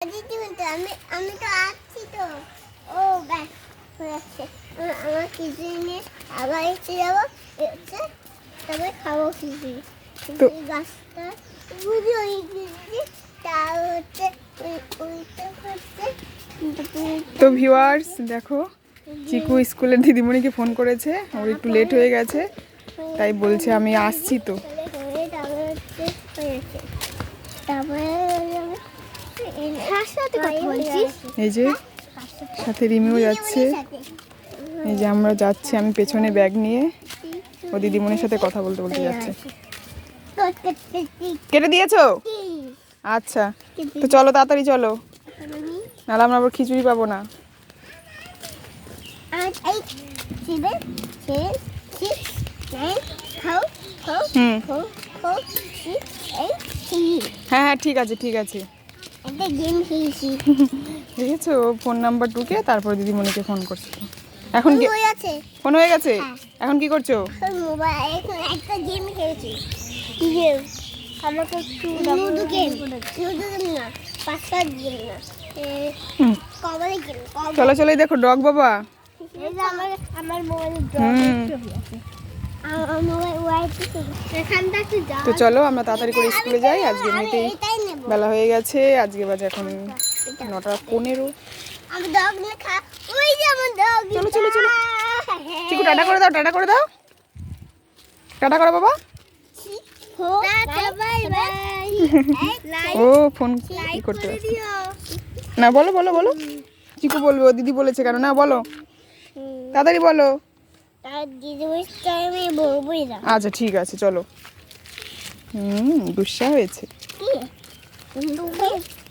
আমি আমি তো আসছি তো। ও ব্যাস হয়ে যাচ্ছে আমার খিচুড়ি নিয়ে আবার এসে যাব। এসে তবে খাব খিচুড়ি। গাছটা বুঝি ওই খিচুড়ি তা হচ্ছে ওইটা হচ্ছে তো ভিউয়ার্স দেখো চিকু স্কুলের দিদিমণিকে ফোন করেছে। ওর একটু লেট হয়ে গেছে। তাই বলছে আমি আসছি তো। তারপরে এই যে সাথে রিমিও যাচ্ছে। এই যে আমরা যাচ্ছি আমি পেছনে ব্যাগ নিয়ে ও দিদিমণির সাথে কথা বলতে বলতে যাচ্ছে। কেটে দিয়েছ? আচ্ছা তো চলো তাড়াতাড়ি চলো। নাহলে আমরা আবার খিচুড়ি পাবো না। হুম। হ্যাঁ হ্যাঁ ঠিক আছে ঠিক আছে। দেখেছ ফোন নাম্বার টুকে তারপর দিদিমণিকে ফোন করছে। এখন কি বই আছে ফোন হয়ে গেছে? হ্যাঁ। এখন কি করছ? মোবাইল এখন একটা গেম খেয়েছি কি গেম আমাকে একটু লুডো গেম লুডো গেম না। পাঁচটা গেম না। হুম। কবাডি গেম চলো চলো দেখো ডগ বাবা। তো চলো আমরা তাড়াতাড়ি করে স্কুলে যাই। আজকে এমনিতেই বেলা হয়ে গেছে আজকে বাজে এখন নটা পনেরো। চলো, চলো, চলো। চিকু টাটা করে দাও টাটা করে দাও। টাটা করো বাবা। ও ফোন কি করতে না বলো বলো বলো। চিকু বলবে ও দিদি বলেছে কেন? না বলো। তাড়াতাড়ি বলো। আচ্ছা ঠিক আছে চলো। হুম গুসা হয়েছে। Ang dumi.